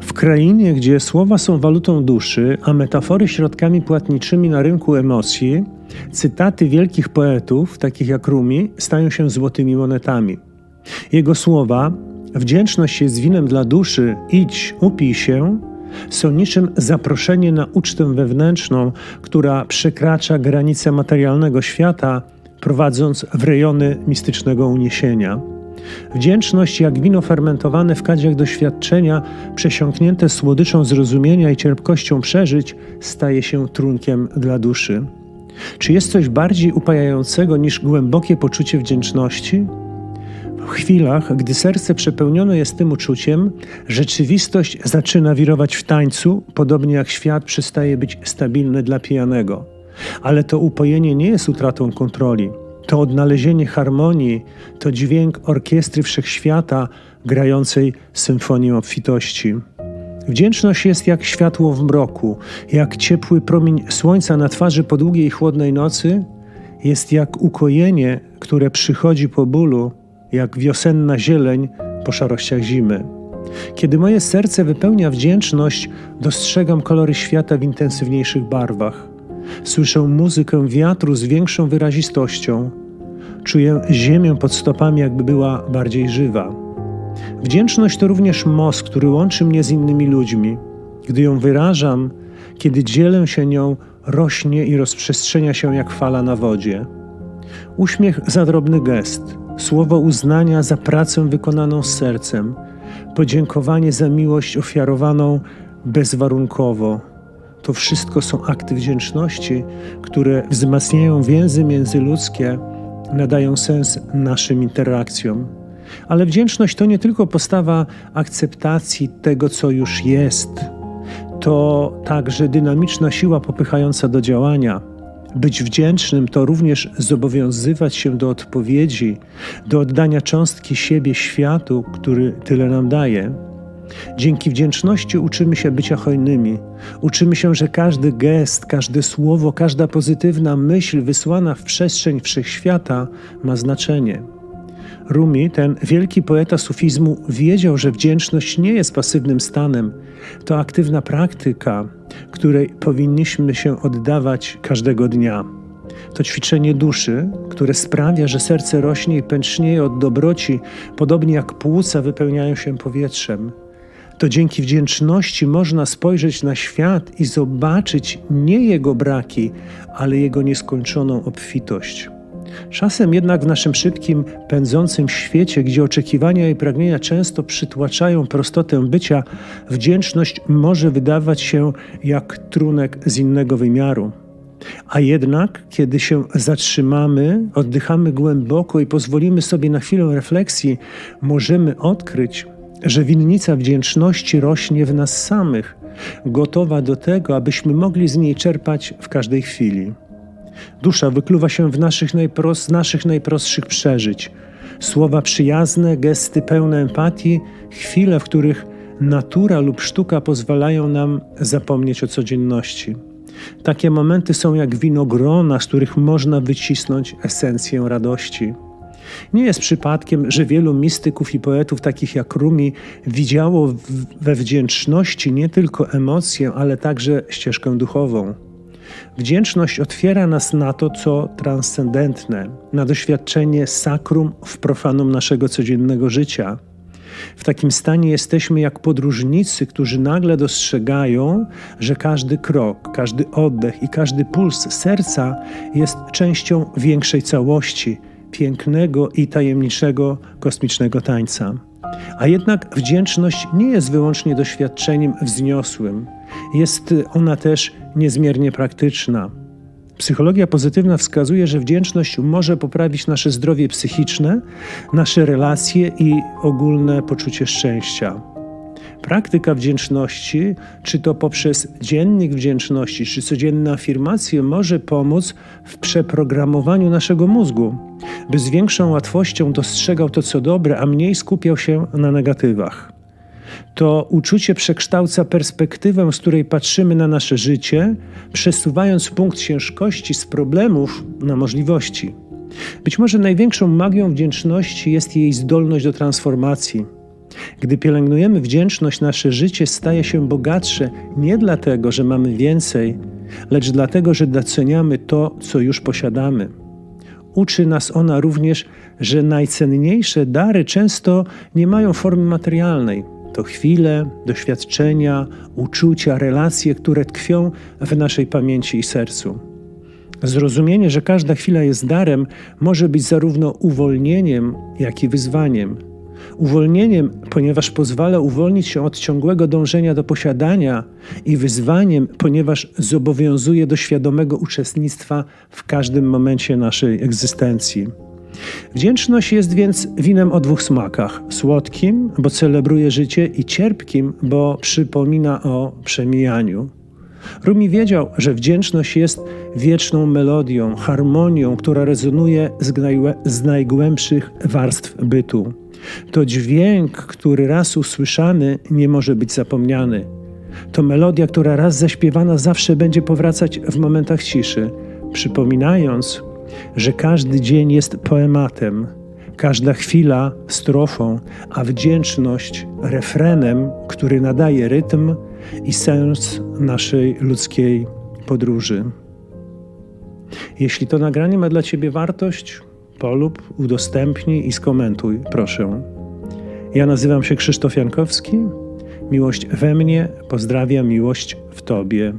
W krainie, gdzie słowa są walutą duszy, a metafory środkami płatniczymi na rynku emocji, cytaty wielkich poetów, takich jak Rumi, stają się złotymi monetami. Jego słowa Wdzięczność jest winem dla duszy, idź, upij się, są niczym zaproszenie na ucztę wewnętrzną, która przekracza granice materialnego świata, prowadząc w rejony mistycznego uniesienia. Wdzięczność, jak wino fermentowane w kadziach doświadczenia, przesiąknięte słodyczą zrozumienia i cierpkością przeżyć, staje się trunkiem dla duszy. Czy jest coś bardziej upajającego niż głębokie poczucie wdzięczności? W chwilach, gdy serce przepełnione jest tym uczuciem, rzeczywistość zaczyna wirować w tańcu, podobnie jak świat przestaje być stabilny dla pijanego. Ale to upojenie nie jest utratą kontroli. To odnalezienie harmonii, to dźwięk orkiestry wszechświata grającej symfonię obfitości. Wdzięczność jest jak światło w mroku, jak ciepły promień słońca na twarzy po długiej chłodnej nocy, jest jak ukojenie, które przychodzi po bólu, jak wiosenna zieleń po szarościach zimy. Kiedy moje serce wypełnia wdzięczność, dostrzegam kolory świata w intensywniejszych barwach. Słyszę muzykę wiatru z większą wyrazistością. Czuję ziemię pod stopami, jakby była bardziej żywa. Wdzięczność to również most, który łączy mnie z innymi ludźmi. Gdy ją wyrażam, kiedy dzielę się nią, rośnie i rozprzestrzenia się jak fala na wodzie. Uśmiech za drobny gest, słowo uznania za pracę wykonaną z sercem, podziękowanie za miłość ofiarowaną bezwarunkowo. To wszystko są akty wdzięczności, które wzmacniają więzy międzyludzkie, nadają sens naszym interakcjom. Ale wdzięczność to nie tylko postawa akceptacji tego, co już jest, to także dynamiczna siła popychająca do działania być wdzięcznym to również zobowiązywać się do odpowiedzi, do oddania cząstki siebie światu, który tyle nam daje. Dzięki wdzięczności uczymy się bycia hojnymi. Uczymy się, że każdy gest, każde słowo, każda pozytywna myśl wysłana w przestrzeń wszechświata ma znaczenie. Rumi, ten wielki poeta sufizmu, wiedział, że wdzięczność nie jest pasywnym stanem, to aktywna praktyka, której powinniśmy się oddawać każdego dnia. To ćwiczenie duszy, które sprawia, że serce rośnie i pęcznieje od dobroci, podobnie jak płuca wypełniają się powietrzem. To dzięki wdzięczności można spojrzeć na świat i zobaczyć nie jego braki, ale jego nieskończoną obfitość. Czasem jednak w naszym szybkim, pędzącym świecie, gdzie oczekiwania i pragnienia często przytłaczają prostotę bycia, wdzięczność może wydawać się jak trunek z innego wymiaru. A jednak, kiedy się zatrzymamy, oddychamy głęboko i pozwolimy sobie na chwilę refleksji, możemy odkryć, że winnica wdzięczności rośnie w nas samych, gotowa do tego, abyśmy mogli z niej czerpać w każdej chwili. Dusza wykluwa się w naszych najprost, naszych najprostszych przeżyć. Słowa przyjazne, gesty pełne empatii, chwile, w których natura lub sztuka pozwalają nam zapomnieć o codzienności. Takie momenty są jak winogrona, z których można wycisnąć esencję radości. Nie jest przypadkiem, że wielu mistyków i poetów, takich jak Rumi, widziało we wdzięczności nie tylko emocję, ale także ścieżkę duchową. Wdzięczność otwiera nas na to, co transcendentne, na doświadczenie sakrum w profanum naszego codziennego życia. W takim stanie jesteśmy jak podróżnicy, którzy nagle dostrzegają, że każdy krok, każdy oddech i każdy puls serca jest częścią większej całości, pięknego i tajemniczego kosmicznego tańca. A jednak wdzięczność nie jest wyłącznie doświadczeniem wzniosłym, jest ona też niezmiernie praktyczna. Psychologia pozytywna wskazuje, że wdzięczność może poprawić nasze zdrowie psychiczne, nasze relacje i ogólne poczucie szczęścia. Praktyka wdzięczności, czy to poprzez dziennik wdzięczności, czy codzienne afirmacje, może pomóc w przeprogramowaniu naszego mózgu, by z większą łatwością dostrzegał to, co dobre, a mniej skupiał się na negatywach. To uczucie przekształca perspektywę, z której patrzymy na nasze życie, przesuwając punkt ciężkości z problemów na możliwości. Być może największą magią wdzięczności jest jej zdolność do transformacji. Gdy pielęgnujemy wdzięczność, nasze życie staje się bogatsze nie dlatego, że mamy więcej, lecz dlatego, że doceniamy to, co już posiadamy. Uczy nas ona również, że najcenniejsze dary często nie mają formy materialnej. To chwile, doświadczenia, uczucia, relacje, które tkwią w naszej pamięci i sercu. Zrozumienie, że każda chwila jest darem, może być zarówno uwolnieniem, jak i wyzwaniem. Uwolnieniem, ponieważ pozwala uwolnić się od ciągłego dążenia do posiadania, i wyzwaniem, ponieważ zobowiązuje do świadomego uczestnictwa w każdym momencie naszej egzystencji. Wdzięczność jest więc winem o dwóch smakach: słodkim, bo celebruje życie, i cierpkim, bo przypomina o przemijaniu. Rumi wiedział, że wdzięczność jest wieczną melodią, harmonią, która rezonuje z, najgłę- z najgłębszych warstw bytu. To dźwięk, który raz usłyszany nie może być zapomniany. To melodia, która raz zaśpiewana zawsze będzie powracać w momentach ciszy, przypominając, że każdy dzień jest poematem, każda chwila strofą, a wdzięczność refrenem, który nadaje rytm i sens naszej ludzkiej podróży. Jeśli to nagranie ma dla Ciebie wartość, polub, udostępnij i skomentuj, proszę. Ja nazywam się Krzysztof Jankowski. Miłość we mnie, pozdrawiam miłość w Tobie.